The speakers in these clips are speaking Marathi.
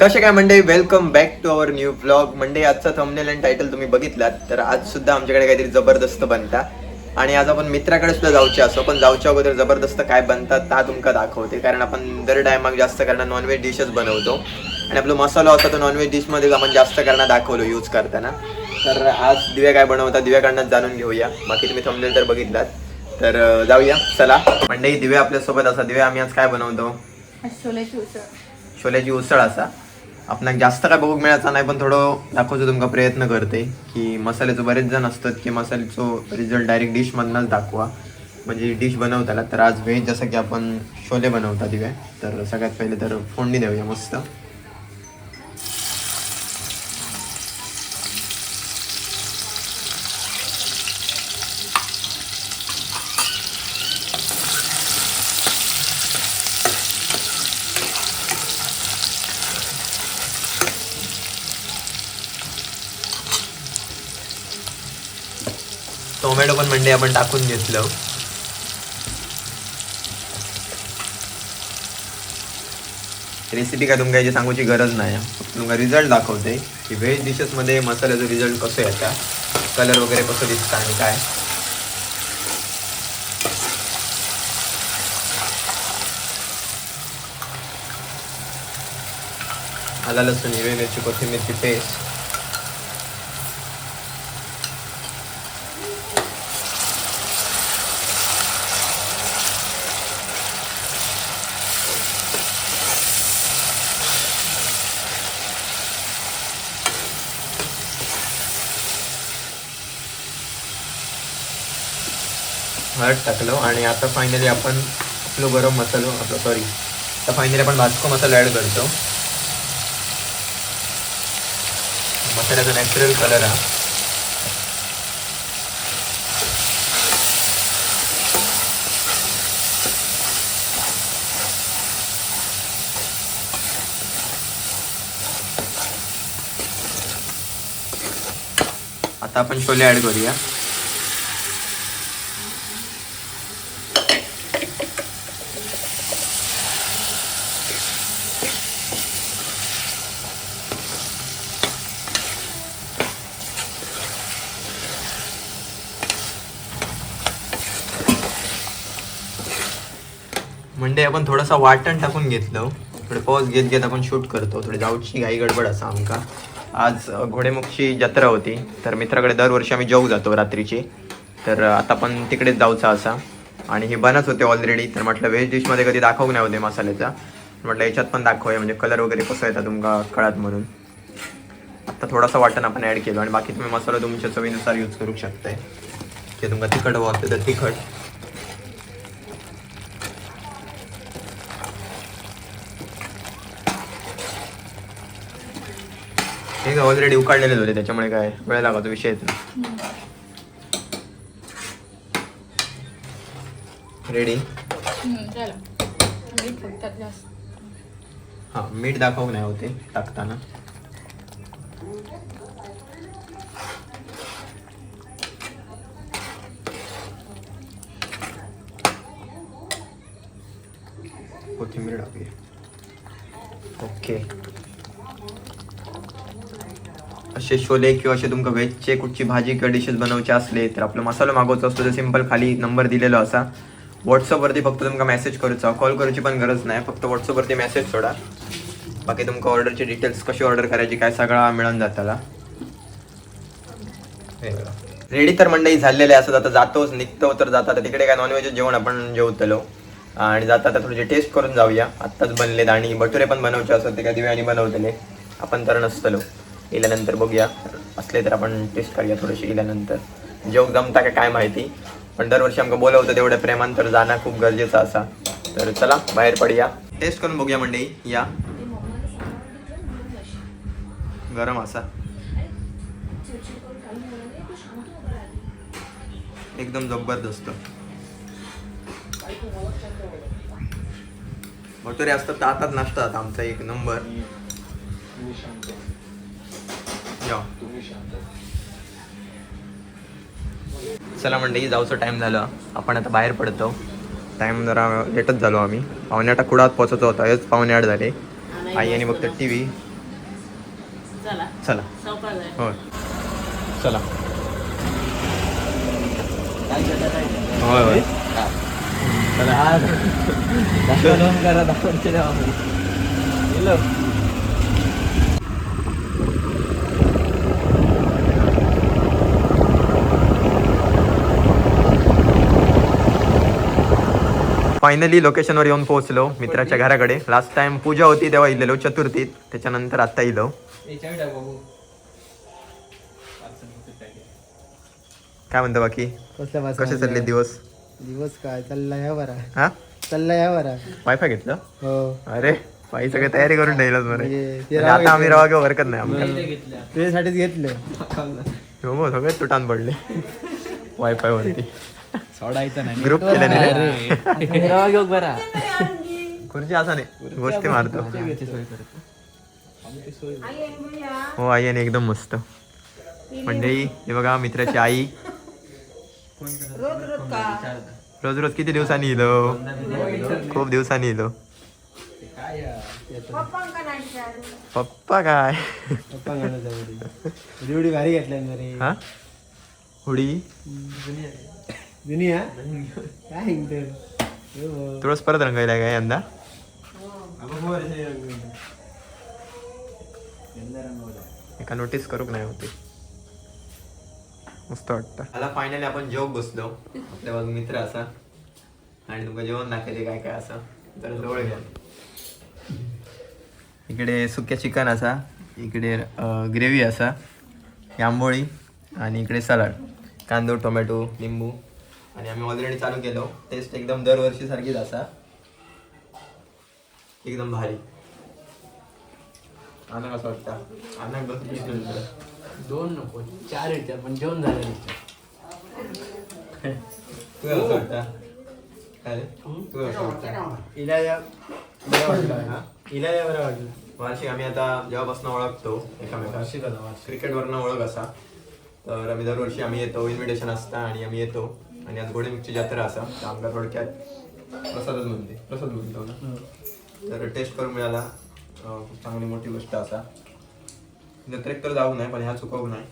कसे काय मंडळी? Welcome back to our new blog मंडळी आजचा थंबनेल आणि टायटल तुम्ही बघितलात तर आज सुद्धा आमच्याकडे काहीतरी जबरदस्त बनता. आणि आज आपण मित्राकडे सुद्धा जाऊचे असो पण जाऊच्या अगोदर जबरदस्त काय बनतात ता तुमका दाखवते. कारण आपण दर टायमाक जास्त करणं नॉनव्हेज डिशच बनवतो. आणि आपला मसाला होता तो नॉनव्हेज डिशमध्ये आपण जास्त करणं दाखवलो यूज करताना. तर आज दिव्या काय बनवतात दिव्याकडनं जाणून घेऊया. बाकी तुम्ही थंबनेल तर बघितलात. तर जाऊया. चला. मंडळी दिव्या आपल्यासोबत असा. दिव्या आम्ही आज काय बनवतो? छोलेची उसळ. छोल्याची उसळ असा. आपणाक जास्त काय बघूक मिळायचा नाही पण थोडं दाखवचो तुमका प्रयत्न करते की मसाल्याचो बरेच जण असतात की मसाल्याचो रिझल्ट डायरेक्ट डिशमधनंच दाखवा. म्हणजे डिश बनवताना तर आज व्हेज जसं की आपण छोले बनवता दिव्या तर सगळ्यात पहिले तर फोडणी देऊया मस्त टोमॅटो पण म्हणजे आपण टाकून घेतलं. रेसिपी काय तुमका याची सांगूची गरज नाही. तुम्हाला तुमका रिझल्ट दाखवते. की व्हेज डिशेसमध्ये मसाल्याचा रिझल्ट कसं येता कलर वगैरे कसं दिसतं आणि काय? आला लसूण हिरवी मिरची कोथिंबीरची पेस्ट हळद टाकलो आणि आता फायनली आपण आपलं गरम मसालो आपलं सॉरी आता फायनली आपण भाजको मसाला ॲड करतो. मसाल्याचा नॅचरल कलर हा. आता आपण छोले ॲड करूया. म्हणजे आपण थोडासा वाटण टाकून घेतलं. थोडे पॉज घेत घेत आपण शूट करतो. थोडी जाऊची घाई गडबड असा आमका. आज घोडेमुखची जत्रा होती. तर मित्राकडे दरवर्षी आम्ही जाऊ जातो रात्रीची. तर आता पण तिकडेच जाऊचा असा. आणि हे बनत होते ऑलरेडी तर म्हटलं व्हेज डिशमध्ये कधी दाखवू नाही होते मसाल्याचा. म्हटलं याच्यात पण दाखवूया. म्हणजे कलर वगैरे कसं येतात तुमका कळत म्हणून. आता थोडासा वाटण आपण ॲड केलो. आणि बाकी तुम्ही मसाला तुमच्या चवीनुसार यूज करू शकताय. की तुमका तिखट वाटतं तर तिखट. काय ऑलरेडी उकाडलेलेच होते त्याच्यामुळे काय वेळ लागतो विषयच नाही. रेडी हां मीठ दाखवू नाही होते टाकताना. कोथिंबीर टाकूया. ओके. असे शोले किंवा असे तुमका व्हेजचे कुठची भाजी किंवा डिशेस बनवचे असले तर आपलं मसालो मागवचो असतो तर सिंपल खाली नंबर दिलेलो असा. व्हॉट्सअपवरती फक्त तुमका मेसेज करूचा. कॉल करूची पण गरज नाही फक्त व्हॉट्सअपवरती मेसेज सोडा. बाकी तुमका ऑर्डरचे डिटेल्स कशी ऑर्डर करायची काय सगळा मिळून जाताला रेडी तर मंडई झालेले असत आता जातोच निघतो तर जाता तर तिकडे काय नॉनव्हेज जेवण आपण जेवतलो. आणि जाता आता थोडीशी टेस्ट करून जाऊया. आत्ताच बनलेत आणि भटुरे पण बनवचे असत ते काय दिव्याने बनवलेले आपण तर नसतलो. इल्यानंतर बघूया. असले तर आपण टेस्ट करूया थोडेसे इल्यानंतर. जेव जमता का काय माहिती? पण दरवर्षी आमका बोलवतं तेवढ्या प्रेमान तर जाणं खूप गरजेचं असा. तर चला बाहेर पडूया. टेस्ट करून बघूया मंडळी. या. गरम असा. एकदम जबरदस्त. भटुरे असतात तर आताच नाश्ता आता आमचा एक नंबर या. चला मंडळी जाऊचं टाइम झालं. आपण आता बाहेर पडतो. टाइम जरा लेटच झालो आम्ही. पावणे आठ कुडात पोहोचतो होता हेच पावणे आठ झाले. आई आणि बघतो टी व्ही चला. चला. चौकात आहे. होय. चला. फायनली लोकेशनवर येऊन पोहोचलो मित्राच्या घराकडे. लास्ट टाइम पूजा होती तेव्हा इलेलो चतुर्थीत. त्याच्यानंतर आता इलो. काय म्हणतो बाकी? कसे चालले दिवस? दिवस काय? चालला या बरा. हा? चालला या बरा. वायफाय घेतलं? हो. अरे बाई सगळी तयारी करून ठेवलं बरं. म्हणजे म्हणजे आता आम्ही रवा घेऊ हरकत नाही आम्हाला तुझ्यासाठीच घेतलं हो मग सगळे तुटान पडले. वायफाय वरती. सोडायचं नाही ग्रुप घेऊ बरा खुर्ची असा नाही गोष्टी मारतो हो आई आणि एकदम मस्त मंडळी हे बघा मित्राची आई रोज रोज किती दिवसांनी इलो खूप दिवसांनी इलो पप्पा काय भारी घेतल्या रे हा हुडी दुनिया काय हो. तुळस परत रंगायला काय यंदा एका नोटीस करूक नाही होते मस्त वाटतं मला फायनली आपण जेवक बसलो आपल्या बाजू मित्र असा आणि तुमका जेवण दाखवले काय काय असं तर जवळ घ्या इकडे सुक्या चिकन असा इकडे ग्रेव्ही असा आंबोळी आणि इकडे सलाड कांदो टोमॅटो लिंबू आणि आम्ही ऑलरेडी चालू केलो. टेस्ट एकदम दरवर्षी सारखीच असा एकदम भारी. आना कसं वाटतं? आना बस दोन नको. चार येतात पण जेवण झालं तुला कसं वाटतं? काय? वाटतं? बरं वाटलं. इलाया बरं वाटलं. वार्षिक आम्ही आता जेव्हापासून ओळखतो एकामेका क्रिकेटवरनं ओळख असा. तर आम्ही दरवर्षी आम्ही येतो इन्व्हिटेशन असता आणि आम्ही येतो. आणि आज घोडेमुखची जत्रा असा. तर आमका थोडक्यात प्रसादच म्हणते. प्रसाद म्हणतो ना तर टेस्ट करून मिळाला. खूप चांगली मोठी गोष्ट असा. जत्रेक तर जाऊ नाही पण ह्या चुकवू नाही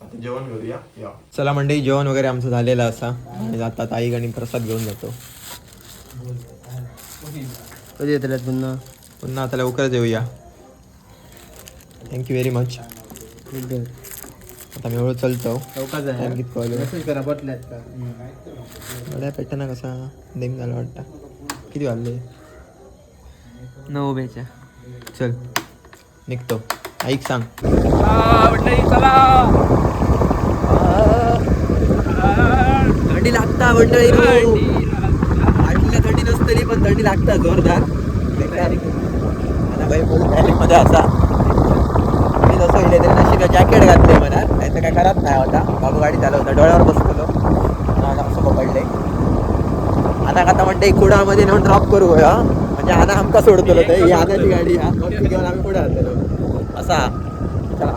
आता जेवण करूया. या. चला मंडळी जेवण वगैरे आमचं झालेलं असा. आणि आता ताई आणि प्रसाद घेऊन जातो. कधी येतात पुन्हा? पुन्हा आता लवकरच येऊया. थँक्यू व्हेरी मच आता मी हळू चलतो. चौकाच टाइम किती कॉल मेसेज करा पटल्यात का? पेटना कसा देम झाला वाटतं? किती वाजले? नऊ बेच्या. चल. निघतो. ऐक सांग. थंडी लागता मंडळी आठला थंडी. नसतली पण थंडी लागता जोरदार. आता बाई फुलमध्ये असा. मी जसं इले तरी नशीब जॅकेट घातले मला. तर काय करत नाही होता. बाबू गाडी चालवता. डोळ्यावर बसतो आता असं पकडले आता आता म्हणते कुडामध्ये नेऊन ड्रॉप करू हा म्हणजे आता आमका सोडतो ते. ही आनाची गाडी घेऊन आम्ही पुढे आलो असा. चला.